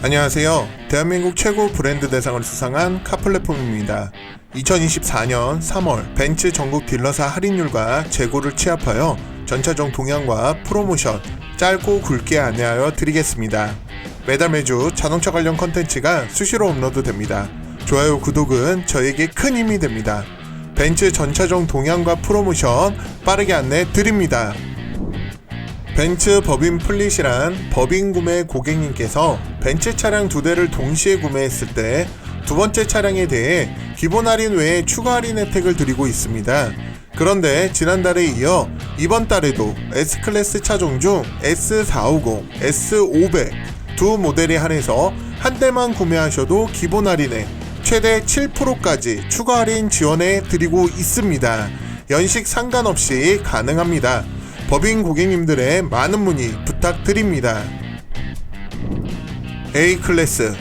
안녕하세요. 대한민국 최고 브랜드 대상을 수상한 카플랫폼입니다. 2024년 3월 벤츠 전국 딜러사 할인율과 재고를 취합하여 전차종 동향과 프로모션 짧고 굵게 안내하여 드리겠습니다. 매달 매주 자동차 관련 컨텐츠가 수시로 업로드 됩니다. 좋아요, 구독은 저에게 큰 힘이 됩니다. 벤츠 전차종 동향과 프로모션 빠르게 안내 드립니다. 벤츠 법인 플릿이란 법인 구매 고객님께서 벤츠 차량 두 대를 동시에 구매했을 때 두 번째 차량에 대해 기본 할인 외에 추가 할인 혜택을 드리고 있습니다. 그런데 지난달에 이어 이번 달에도 S클래스 차종 중 S450, S500 두 모델에 한해서 한 대만 구매하셔도 기본 할인에 최대 7%까지 추가 할인 지원해 드리고 있습니다. 연식 상관없이 가능합니다. 법인 고객님들의 많은 문의 부탁드립니다. A 클래스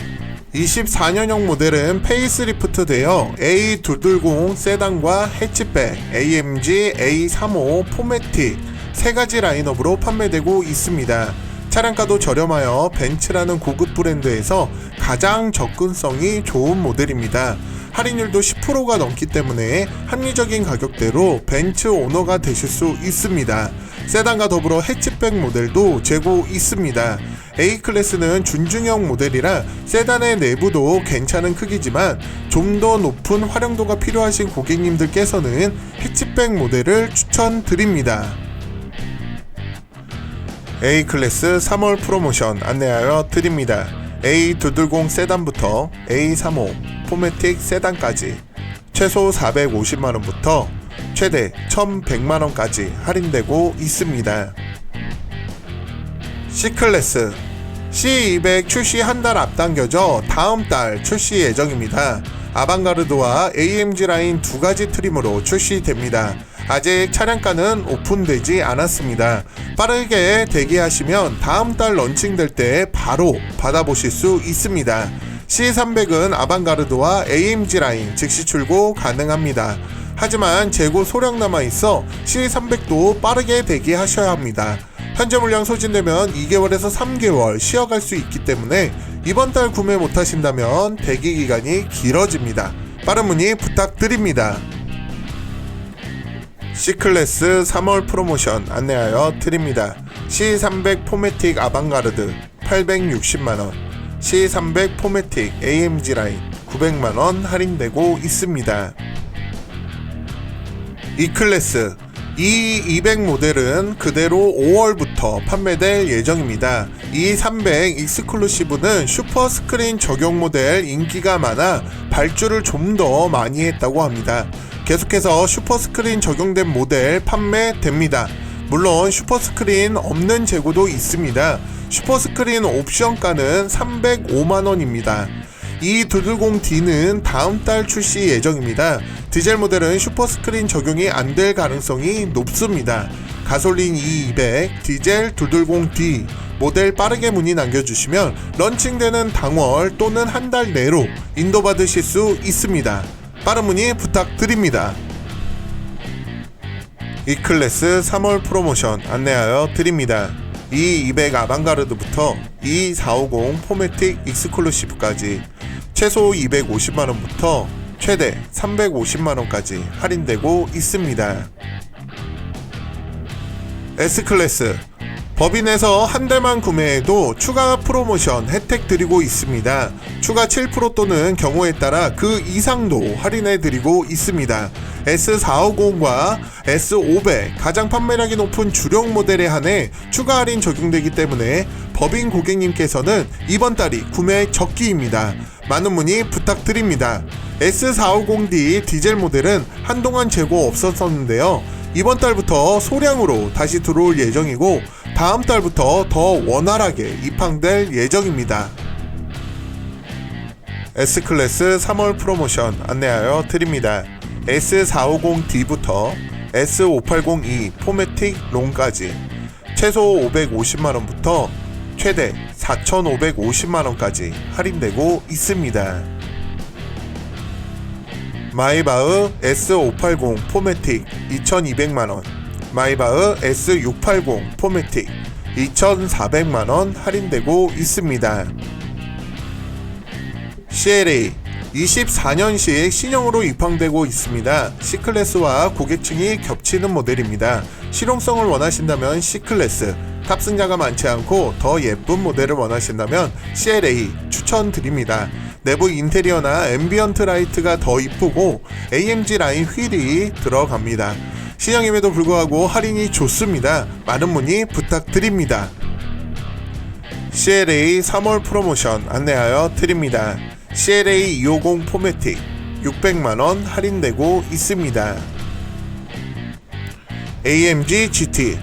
24년형 모델은 페이스리프트 되어 A220 세단과 해치백, AMG, A35, 포매틱 세 가지 라인업으로 판매되고 있습니다. 차량가도 저렴하여 벤츠라는 고급 브랜드에서 가장 접근성이 좋은 모델입니다. 할인율도 10%가 넘기 때문에 합리적인 가격대로 벤츠 오너가 되실 수 있습니다. 세단과 더불어 해치백 모델도 재고 있습니다. A클래스는 준중형 모델이라 세단의 내부도 괜찮은 크기지만 좀 더 높은 활용도가 필요하신 고객님들께서는 해치백 모델을 추천드립니다. A클래스 3월 프로모션 안내하여 드립니다. A220 세단부터 A35 포매틱 세단까지 최소 450만원부터 최대 1100만 원까지 할인되고 있습니다. C클래스 C200 출시 한 달 앞당겨져 다음 달 출시 예정입니다. 아방가르드와 AMG 라인 두 가지 트림으로 출시됩니다. 아직 차량가는 오픈되지 않았습니다. 빠르게 대기하시면 다음 달 런칭될 때 바로 받아보실 수 있습니다. C300은 아방가르드와 AMG 라인 즉시 출고 가능합니다. 하지만 재고 소량 남아 있어 C300도 빠르게 대기하셔야 합니다. 현재 물량 소진되면 2개월에서 3개월 쉬어갈 수 있기 때문에 이번 달 구매 못하신다면 대기 기간이 길어집니다. 빠른 문의 부탁드립니다. C클래스 3월 프로모션 안내하여 드립니다. C300 포매틱 아방가르드 860만원, C300 포매틱 AMG 라인 900만원 할인되고 있습니다. E클래스 E200 모델은 그대로 5월부터 판매될 예정입니다. E300 익스클루시브는 슈퍼 스크린 적용 모델 인기가 많아 발주를 좀 더 많이 했다고 합니다. 계속해서 슈퍼 스크린 적용된 모델 판매됩니다. 물론 슈퍼 스크린 없는 재고도 있습니다. 슈퍼 스크린 옵션가는 305만원입니다. 이 220D는 다음 달 출시 예정입니다. 디젤 모델은 슈퍼스크린 적용이 안 될 가능성이 높습니다. 가솔린 E200, 디젤 220D 모델 빠르게 문의 남겨주시면 런칭되는 당월 또는 한 달 내로 인도받으실 수 있습니다. 빠른 문의 부탁드립니다. E클래스 3월 프로모션 안내하여 드립니다. E200 아방가르드부터 E450 포매틱 익스클루시브까지 최소 250만원부터 최대 350만원까지 할인되고 있습니다. S클래스 법인에서 한 대만 구매해도 추가 프로모션 혜택 드리고 있습니다. 추가 7% 또는 경우에 따라 그 이상도 할인해 드리고 있습니다. S450과 S500 가장 판매량이 높은 주력 모델에 한해 추가 할인 적용되기 때문에 법인 고객님께서는 이번 달이 구매 적기입니다. 많은 문의 부탁드립니다. S450D 디젤 모델은 한동안 재고 없었었는데요. 이번 달부터 소량으로 다시 들어올 예정이고 다음 달부터 더 원활하게 입항될 예정입니다. S클래스 3월 프로모션 안내하여 드립니다. S450D부터 S580E 포매틱 롱까지 최소 550만원부터 최대 4,550만원까지 할인되고 있습니다. 마이바흐 S580 포매틱 2,200만원 마이바흐 S680 포매틱 2,400만원 할인되고 있습니다. CLA 24년식 신형으로 입항되고 있습니다. C클래스와 고객층이 겹치는 모델입니다. 실용성을 원하신다면 C클래스, 탑승자가 많지 않고 더 예쁜 모델을 원하신다면 CLA 추천드립니다. 내부 인테리어나 앰비언트 라이트가 더 이쁘고 AMG 라인 휠이 들어갑니다. 신형임에도 불구하고 할인이 좋습니다. 많은 문의 부탁드립니다. CLA 3월 프로모션 안내하여 드립니다. CLA 250 포매틱 600만원 할인되고 있습니다. AMG GT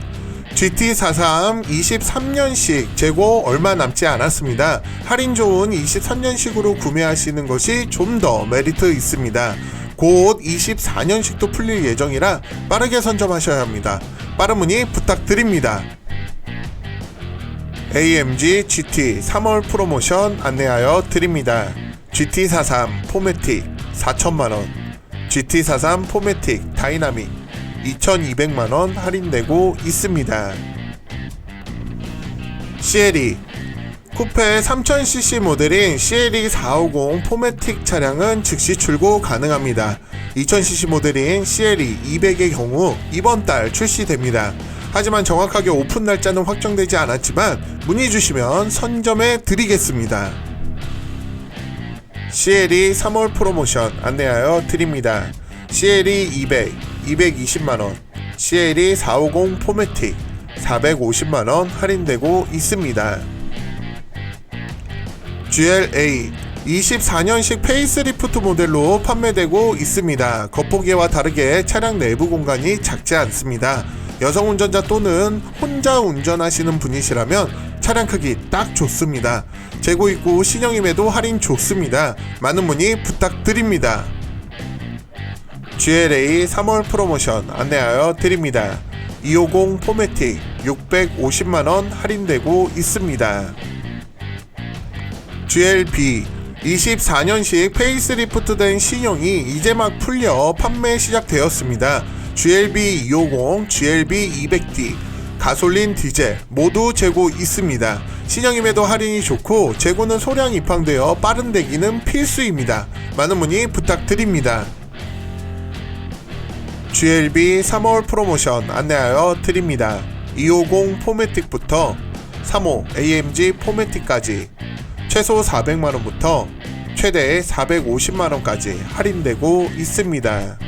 GT43 23년식 재고 얼마 남지 않았습니다. 할인 좋은 23년식으로 구매하시는 것이 좀 더 메리트 있습니다. 곧 24년식도 풀릴 예정이라 빠르게 선점하셔야 합니다. 빠른 문의 부탁드립니다. AMG GT 3월 프로모션 안내하여 드립니다. GT43 포매틱 4천만원, GT43 포매틱 다이나믹 2,200만원 할인되고 있습니다. CLE 쿠페 3000cc 모델인 CLE 450 포매틱 차량은 즉시 출고 가능합니다. 2000cc 모델인 CLE 200의 경우 이번 달 출시됩니다. 하지만 정확하게 오픈 날짜는 확정되지 않았지만 문의 주시면 선점해 드리겠습니다. CLE 3월 프로모션 안내하여 드립니다. CLE 200 220만원, CLE 450 포매틱 450만원 할인되고 있습니다. GLA 24년식 페이스리프트 모델로 판매되고 있습니다. 겉보기와 다르게 차량 내부 공간이 작지 않습니다. 여성 운전자 또는 혼자 운전하시는 분이시라면 차량 크기 딱 좋습니다. 재고 있고 신형임에도 할인 좋습니다. 많은 문의 부탁드립니다. GLA 3월 프로모션 안내하여 드립니다. 250 포매틱 650만원 할인되고 있습니다. GLB 24년식 페이스리프트 된 신형이 이제 막 풀려 판매 시작되었습니다. GLB 250, GLB 200D, 가솔린 디젤 모두 재고 있습니다. 신형임에도 할인이 좋고 재고는 소량 입항되어 빠른 대기는 필수입니다. 많은 문의 부탁드립니다. GLB 3월 프로모션 안내하여 드립니다. 250 포매틱부터 3호 AMG 포매틱까지 최소 400만원부터 최대 450만원까지 할인되고 있습니다.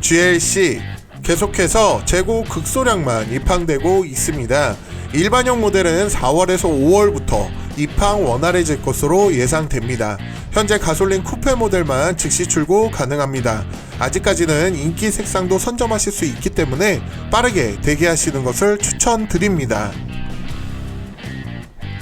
GLC 계속해서 재고 극소량만 입항되고 있습니다. 일반형 모델은 4월에서 5월부터 입항 원활해질 것으로 예상됩니다. 현재 가솔린 쿠페 모델만 즉시 출고 가능합니다. 아직까지는 인기 색상도 선점하실 수 있기 때문에 빠르게 대기하시는 것을 추천드립니다.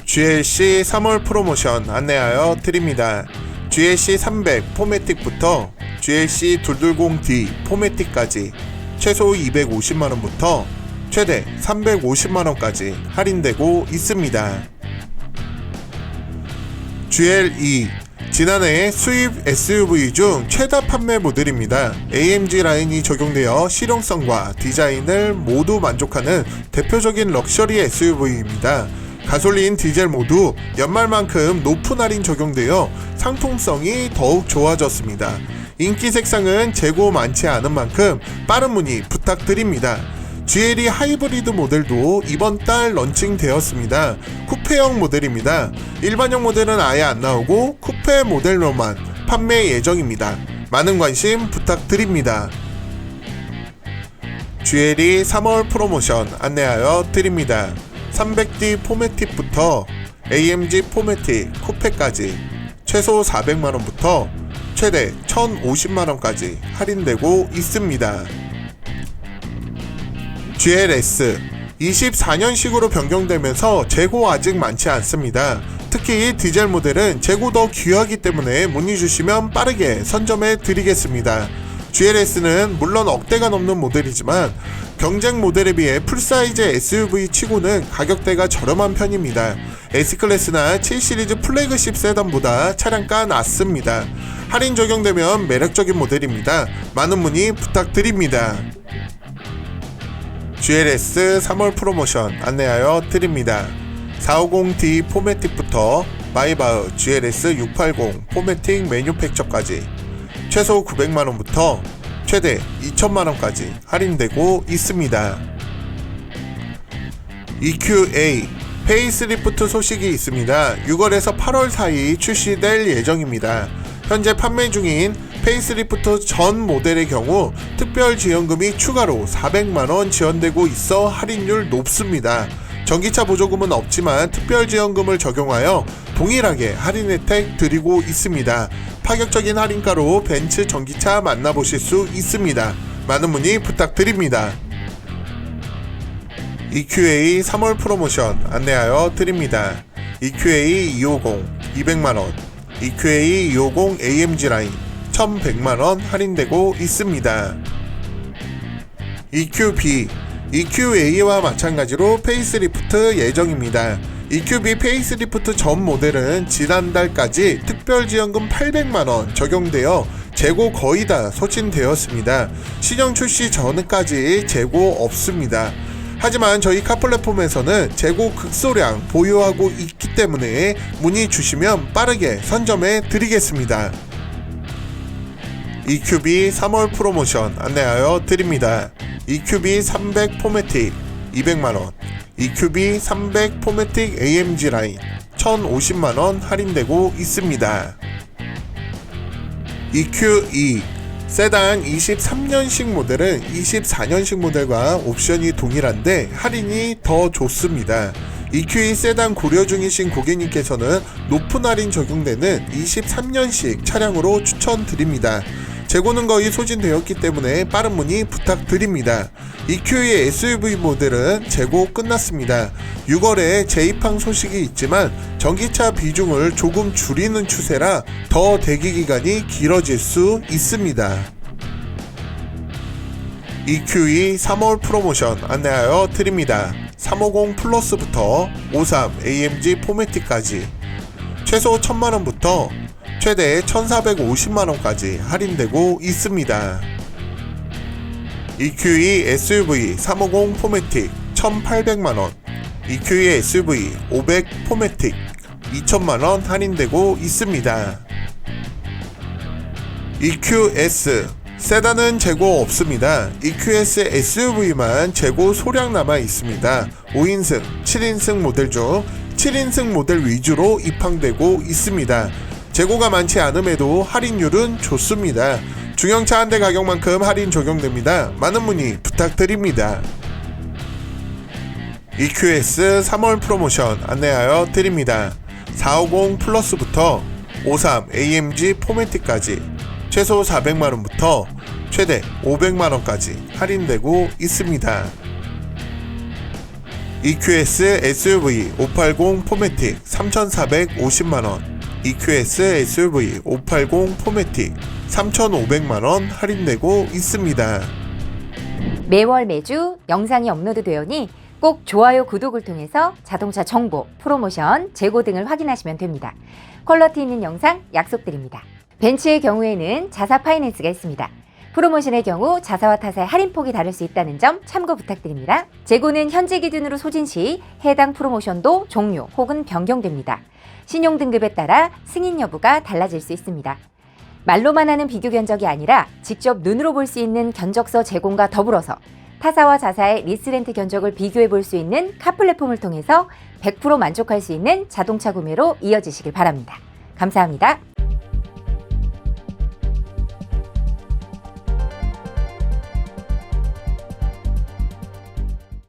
GLC 3월 프로모션 안내하여 드립니다. GLC 300 포매틱부터 GLC 220D 포매틱까지 최소 250만원부터 최대 350만원까지 할인되고 있습니다. GLE 지난해 수입 SUV 중 최다 판매 모델입니다. AMG 라인이 적용되어 실용성과 디자인을 모두 만족하는 대표적인 럭셔리 SUV입니다. 가솔린, 디젤 모두 연말만큼 높은 할인 적용되어 상품성이 더욱 좋아졌습니다. 인기 색상은 재고 많지 않은 만큼 빠른 문의 부탁드립니다. GLE 하이브리드 모델도 이번 달 런칭되었습니다. 쿠페형 모델입니다. 일반형 모델은 아예 안 나오고 쿠페 모델로만 판매 예정입니다. 많은 관심 부탁드립니다. GLE 3월 프로모션 안내하여 드립니다. 300D 포매틱부터 AMG 포매틱 쿠페까지 최소 400만원부터 최대 1,050만원까지 할인되고 있습니다. GLS 24년식으로 변경되면서 재고 아직 많지 않습니다. 특히 디젤 모델은 재고 더 귀하기 때문에 문의 주시면 빠르게 선점해 드리겠습니다. GLS는 물론 억대가 넘는 모델이지만 경쟁 모델에 비해 풀사이즈 SUV 치고는 가격대가 저렴한 편입니다. S클래스나 7시리즈 플래그십 세단보다 차량가 낮습니다. 할인 적용되면 매력적인 모델입니다. 많은 문의 부탁드립니다. GLS 3월 프로모션 안내하여 드립니다. 450D 포매틱부터 마이바흐 GLS 680 포매틱 매뉴팩처까지 최소 900만원부터 최대 2천만원까지 할인되고 있습니다. EQA 페이스리프트 소식이 있습니다. 6월에서 8월 사이 출시될 예정입니다. 현재 판매 중인 페이스리프트 전 모델의 경우 특별 지원금이 추가로 400만원 지원되고 있어 할인율 높습니다. 전기차 보조금은 없지만 특별 지원금을 적용하여 동일하게 할인 혜택 드리고 있습니다. 파격적인 할인가로 벤츠 전기차 만나보실 수 있습니다. 많은 문의 부탁드립니다. EQA 3월 프로모션 안내하여 드립니다. EQA 250 200만원, EQA 250 AMG 라인 1100만원 할인되고 있습니다. EQB EQA와 마찬가지로 페이스리프트 예정입니다. EQB 페이스리프트 전 모델은 지난달까지 특별지원금 800만원 적용되어 재고 거의 다 소진되었습니다. 시정 출시 전까지 재고 없습니다. 하지만 저희 카플랫폼에서는 재고 극소량 보유하고 있기 때문에 문의 주시면 빠르게 선점해 드리겠습니다. EQB 3월 프로모션 안내하여 드립니다. EQB 300 포매틱 200만원, EQB 300 포매틱 AMG 라인 1050만원 할인되고 있습니다. EQE 세단 23년식 모델은 24년식 모델과 옵션이 동일한데 할인이 더 좋습니다. EQE 세단 고려 중이신 고객님께서는 높은 할인 적용되는 23년식 차량으로 추천드립니다. 재고는 거의 소진되었기 때문에 빠른 문의 부탁드립니다. EQE SUV 모델은 재고 끝났습니다. 6월에 재입항 소식이 있지만 전기차 비중을 조금 줄이는 추세라 더 대기 기간이 길어질 수 있습니다. EQE 3월 프로모션 안내하여 드립니다. 350 플러스부터 53 AMG 포매틱까지 최소 1000만원부터 최대 1450만원까지 할인되고 있습니다. EQE SUV 350 포매틱 1800만원, EQE SUV 500 포매틱 2000만원 할인되고 있습니다. EQS 세단은 재고 없습니다. EQS SUV만 재고 소량 남아 있습니다. 5인승, 7인승 모델 중 7인승 모델 위주로 입항되고 있습니다. 재고가 많지 않음에도 할인율은 좋습니다. 중형차 한 대 가격만큼 할인 적용됩니다. 많은 문의 부탁드립니다. EQS 3월 프로모션 안내하여 드립니다. 450 플러스부터 53 AMG 포매틱까지 최소 400만원부터 최대 500만원까지 할인되고 있습니다. EQS SUV 580 포매틱 3,450만원 EQS SUV 580 포매틱 3,500만원 할인되고 있습니다. 매월 매주 영상이 업로드 되오니 꼭 좋아요, 구독을 통해서 자동차 정보, 프로모션, 재고 등을 확인하시면 됩니다. 퀄러티 있는 영상 약속드립니다. 벤츠의 경우에는 자사 파이낸스가 있습니다. 프로모션의 경우 자사와 타사의 할인폭이 다를 수 있다는 점 참고 부탁드립니다. 재고는 현재 기준으로 소진 시 해당 프로모션도 종료 혹은 변경됩니다. 신용 등급에 따라 승인 여부가 달라질 수 있습니다. 말로만 하는 비교 견적이 아니라 직접 눈으로 볼 수 있는 견적서 제공과 더불어서 타사와 자사의 리스렌트 견적을 비교해 볼 수 있는 카 플랫폼을 통해서 100% 만족할 수 있는 자동차 구매로 이어지시길 바랍니다. 감사합니다.